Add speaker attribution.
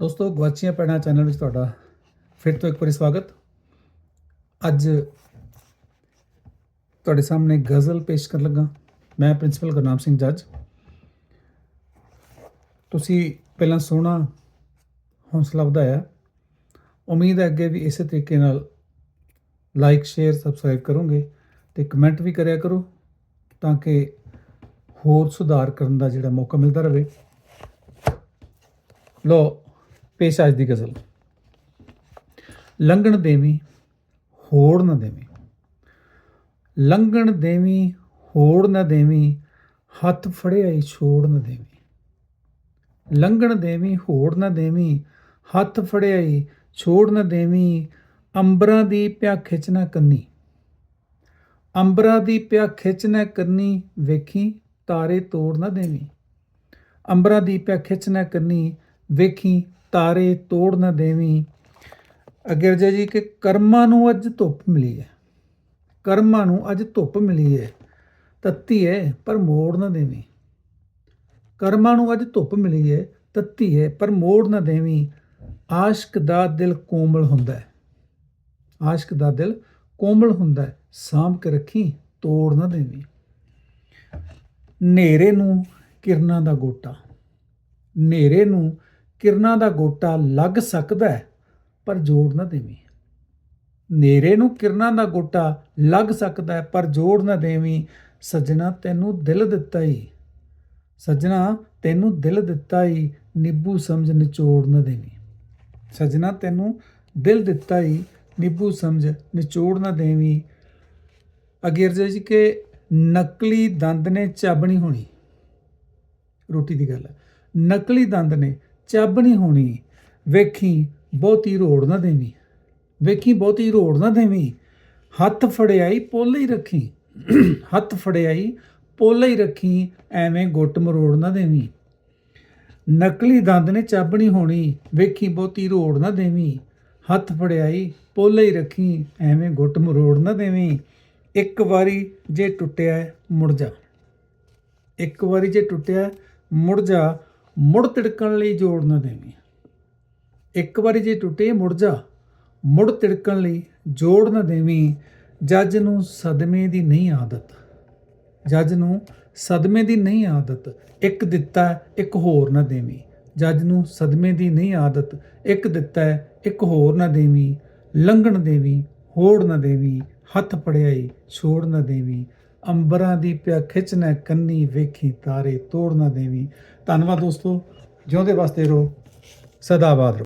Speaker 1: ਦੋਸਤੋ ਗਵਾਚੀਆਂ ਪੈਣਾ ਚੈਨਲ ਵਿੱਚ ਤੁਹਾਡਾ ਫਿਰ ਤੋਂ ਇੱਕ ਵਾਰੀ ਸਵਾਗਤ। ਅੱਜ ਤੁਹਾਡੇ ਸਾਹਮਣੇ ਗਜ਼ਲ ਪੇਸ਼ ਕਰਨ ਲੱਗਾ। ਮੈਂ ਪ੍ਰਿੰਸੀਪਲ ਗੁਰਨਾਮ ਸਿੰਘ ਜੱਜ। ਤੁਸੀਂ ਪਹਿਲਾਂ ਸੋਹਣਾ ਹੌਸਲਾ ਵਧਾਇਆ। ਉਮੀਦ ਹੈ ਅੱਗੇ ਵੀ ਇਸੇ ਤਰੀਕੇ ਨਾਲ ਲਾਈਕ ਸ਼ੇਅਰ ਸਬਸਕ੍ਰਾਈਬ ਕਰੋਗੇ ਤੇ ਕਮੈਂਟ ਵੀ ਕਰਿਆ ਕਰੋ ਤਾਂ ਕਿ ਹੋਰ ਸੁਧਾਰ ਕਰਨ ਦਾ ਜਿਹੜਾ ਮੌਕਾ ਮਿਲਦਾ ਰਹੇ। ਲੋ ਪੇਸ਼ ਅੱਜ ਦੀ ਗਜ਼ਲ। ਲੰਘਣ ਦੇਵੀ, ਹੋੜ ਨਾ ਦੇਵੀ। ਲੰਘਣ ਦੇਵੀ, ਹੋੜ ਨਾ ਦੇਵੀ, ਹੱਥ ਫੜਿਆ ਈ ਛੋੜ ਨਾ ਦੇਵੀ। ਲੰਘਣ ਦੇਵੀ, ਹੋੜ ਨਾ ਦੇਵੀ, ਹੱਥ ਫੜਿਆ ਈ ਛੋੜ ਨਾ ਦੇਵੀ, ਅੰਬਰਾਂ ਦੀ ਪਿਆ ਖਿੱਚ ਨਾ ਕੰਨੀ। ਅੰਬਰਾਂ ਦੀ ਪਿਆ ਖਿੱਚ ਨਾ ਕੰਨੀ, ਵੇਖੀ ਤਾਰੇ ਤੋੜ ਨਾ ਦੇਵੀ। ਅੰਬਰਾਂ ਦੀ ਪਿਆ ਖਿੱਚ ਨਾ ਕੰਨੀ, ਵੇਖੀ ਤਾਰੇ ਤੋੜ ਨਾ ਦੇਵੀ। ਅੱਗੇ ਜੀ ਕਿ ਕਰਮਾਂ ਨੂੰ ਅੱਜ ਧੁੱਪ ਮਿਲੀ ਹੈ। ਕਰਮਾਂ ਨੂੰ ਅੱਜ ਧੁੱਪ ਮਿਲੀ ਹੈ। ਤੱਤੀ ਹੈ, ਪਰ ਮੋੜ ਨਾ ਦੇਵੀ। ਕਰਮਾਂ ਨੂੰ ਅੱਜ ਧੁੱਪ ਮਿਲੀ ਹੈ, ਤੱਤੀ ਹੈ, ਪਰ ਮੋੜ ਨਾ ਦੇਵੀ। ਆਸ਼ਕ ਦਾ ਦਿਲ ਕੋਮਲ ਹੁੰਦਾ ਹੈ। ਆਸ਼ਕ ਦਾ ਦਿਲ ਕੋਮਲ ਹੁੰਦਾ ਹੈ। ਸਾਂਭ ਕੇ ਰੱਖੀ, ਤੋੜ ਨਾ ਦੇਵੀ। ਨੇਰੇ ਨੂੰ ਕਿਰਨਾਂ ਦਾ ਗੋਟਾ। ਨੇਰੇ ਨੂੰ ਕਿਰਨਾਂ ਦਾ ਗੋਟਾ ਲੱਗ ਸਕਦਾ ਹੈ, ਪਰ ਜੋੜ ਨਾ ਦੇਵੀਂ। ਨੇਰੇ ਨੂੰ ਕਿਰਨਾਂ ਦਾ ਗੋਟਾ ਲੱਗ ਸਕਦਾ ਹੈ, ਪਰ ਜੋੜ ਨਾ ਦੇਵੀਂ। ਸੱਜਣਾ ਤੈਨੂੰ ਦਿਲ ਦਿੱਤਾ ਈ। ਸੱਜਣਾ ਤੈਨੂੰ ਦਿਲ ਦਿੱਤਾ ਈ, ਨਿੱਬੂ ਸਮਝ ਨਿਚੋੜ ਨਾ ਦੇਵੀਂ। ਸੱਜਣਾ ਤੈਨੂੰ ਦਿਲ ਦਿੱਤਾ ਈ, ਨਿੱਬੂ ਸਮਝ ਨਿਚੋੜ ਨਾ ਦੇਵੀਂ। ਅਗੇਰ ਜੀ ਕਿ ਨਕਲੀ ਦੰਦ ਨੇ ਚਾਬਣੀ ਹੋਣੀ। ਰੋਟੀ ਦੀ ਗੱਲ ਹੈ। ਨਕਲੀ ਦੰਦ ਨੇ ਚੱਬ ਨਹੀਂ ਹੋਣੀ। ਵੇਖੀ, ਬਹੁਤੀ ਰੋੜ ਨਾ ਦੇਵੀਂ। ਵੇਖੀ, ਬਹੁਤੀ ਰੋੜ ਨਾ ਦੇਵੀਂ। ਹੱਥ ਫੜਿਆਈ, ਪੋਲੇ ਹੀ ਰੱਖੀ। ਹੱਥ ਫੜਿਆਈ, ਪੋਲੇ ਹੀ ਰੱਖੀ, ਐਵੇਂ ਗੁੱਟ ਮਰੋੜ ਨਾ ਦੇਵੀਂ। ਨਕਲੀ ਦੰਦ ਨੇ ਚੱਬ ਨਹੀਂ ਹੋਣੀ। ਵੇਖੀ, ਬਹੁਤੀ ਰੋੜ ਨਾ ਦੇਵੀਂ। ਹੱਥ ਫੜਿਆਈ, ਪੋਲੇ ਹੀ ਰੱਖੀ, ਐਵੇਂ ਗੁੱਟ ਮਰੋੜ ਨਾ ਦੇਵੀਂ। ਇੱਕ ਵਾਰੀ ਜੇ ਟੁੱਟਿਆ ਮੁੜ ਜਾ। ਇੱਕ ਵਾਰੀ ਜੇ ਟੁੱਟਿਆ ਮੁੜ ਜਾ ਮੁੜ ਤਿੜਕਣ ਲਈ ਜੋੜ ਨਾ ਦੇਵੀਂ। ਇੱਕ ਵਾਰੀ ਜੇ ਟੁੱਟੇ ਮੁੜ ਜਾ, ਮੁੜ ਤਿੜਕਣ ਲਈ ਜੋੜ ਨਾ ਦੇਵੀਂ। ਜੱਜ ਨੂੰ ਸਦਮੇ ਦੀ ਨਹੀਂ ਆਦਤ। ਜੱਜ ਨੂੰ ਸਦਮੇ ਦੀ ਨਹੀਂ ਆਦਤ। ਇੱਕ ਦਿੱਤਾ, ਇੱਕ ਹੋਰ ਨਾ ਦੇਵੀਂ। ਜੱਜ ਨੂੰ ਸਦਮੇ ਦੀ ਨਹੀਂ ਆਦਤ। ਇੱਕ ਦਿੱਤਾ, ਇੱਕ ਹੋਰ ਨਾ ਦੇਵੀਂ। ਲੰਘਣ ਦੇਵੀਂ, ਹੋੜ ਨਾ ਦੇਵੀਂ। ਹੱਥ ਪੜਿਆਈ ਛੋੜ ਨਾ ਦੇਵੀਂ। ਅੰਬਰਾਂ ਦੀ ਪਿਆ ਖਿੱਚਣਾ, ਕੰਨੀ ਵੇਖੀ ਤਾਰੇ ਤੋੜ ਨਾ ਦੇਵੀਂ। ਧੰਨਵਾਦ ਦੋਸਤੋ, ਜਿਉਂਦੇ ਵਾਸਤੇ ਰਹੋ, ਸਦਾ ਆਬਾਦ ਰਹੋ।